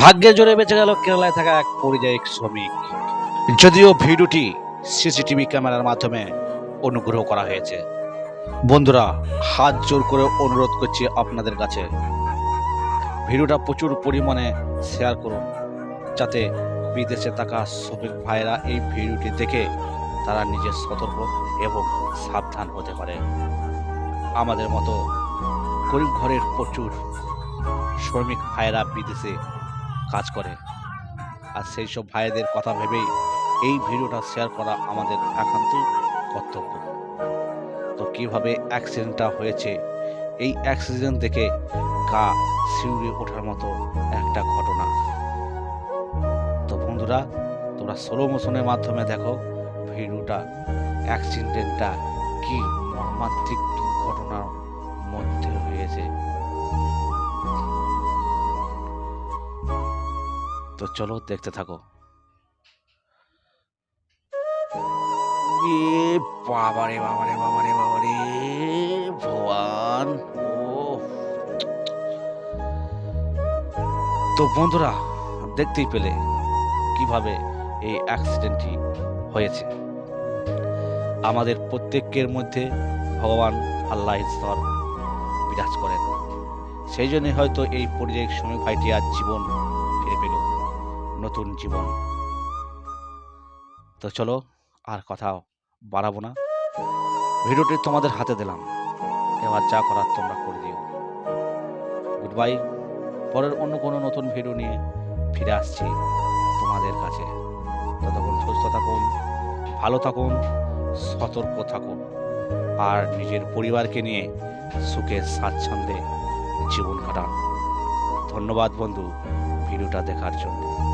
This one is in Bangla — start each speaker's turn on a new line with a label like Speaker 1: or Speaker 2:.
Speaker 1: ভাগ্যের জোরে বেঁচে গেল কেরালায় থাকা এক পরিযায়ী শ্রমিক। যদিও ভিডিওটি সিসিটিভি ক্যামেরার মাধ্যমে অনুগ্রহ করা হয়েছে। বন্ধুরা, হাত জোর করে অনুরোধ করছি আপনাদের কাছে। ভিডিওটা প্রচুর পরিমাণে শেয়ার করুন, যাতে বিদেশে থাকা শ্রমিক ভাইরা এই ভিডিওটি দেখে তারা নিজে সতর্ক এবং সাবধান হতে পারে। আমাদের মতো গরিব ঘরের প্রচুর শ্রমিক ভাইরা বিদেশে কাজ করে। আর সেই সব ভাইদের কথা ভেবেই এই ভিডিওটা শেয়ার করা আমাদের একান্ত কর্তব্য। তো কীভাবে অ্যাক্সিডেন্টটা হয়েছে, এই অ্যাক্সিডেন্ট দেখে গা শিউরে ওঠার মতো একটা ঘটনা। তো বন্ধুরা, তোমরা স্লো মোশনের মাধ্যমে দেখো ভিডিওটা অ্যাক্সিডেন্টটা কি মর্মান্তিক দুর্ঘটনার মধ্যে হয়েছে তো চলো দেখতে থাকো। বাবারে বাবারে বাবারে বাবারে ভগবান তো বন্ধুরা দেখতেই পেলে কীভাবে এই অ্যাক্সিডেন্টটি হয়েছে। আমাদের প্রত্যেকের মধ্যে ভগবান আল্লাহ ঈশ্বর বিরাজ করেন। সেই জন্য হয়তো এই পরিযায়ী শ্রমিক ভাইটি আজ জীবন নতুন জীবন। তো চলো আর কথা বাড়াবো না। ভিডিওটি তোমাদের হাতে দিলাম। এবার যা করার তোমরা করে দিও। গুড বাই পরের অন্য কোনো নতুন ভিডিও নিয়ে ফিরে আসছি তোমাদের কাছে। ততক্ষণ সুস্থ থাকুন, ভালো থাকুন, সতর্ক থাকুন, আর নিজের পরিবারকে নিয়ে সুখে স্বাচ্ছন্দ্যে জীবন কাটান। ধন্যবাদ বন্ধু ভিডিওটা দেখার জন্য।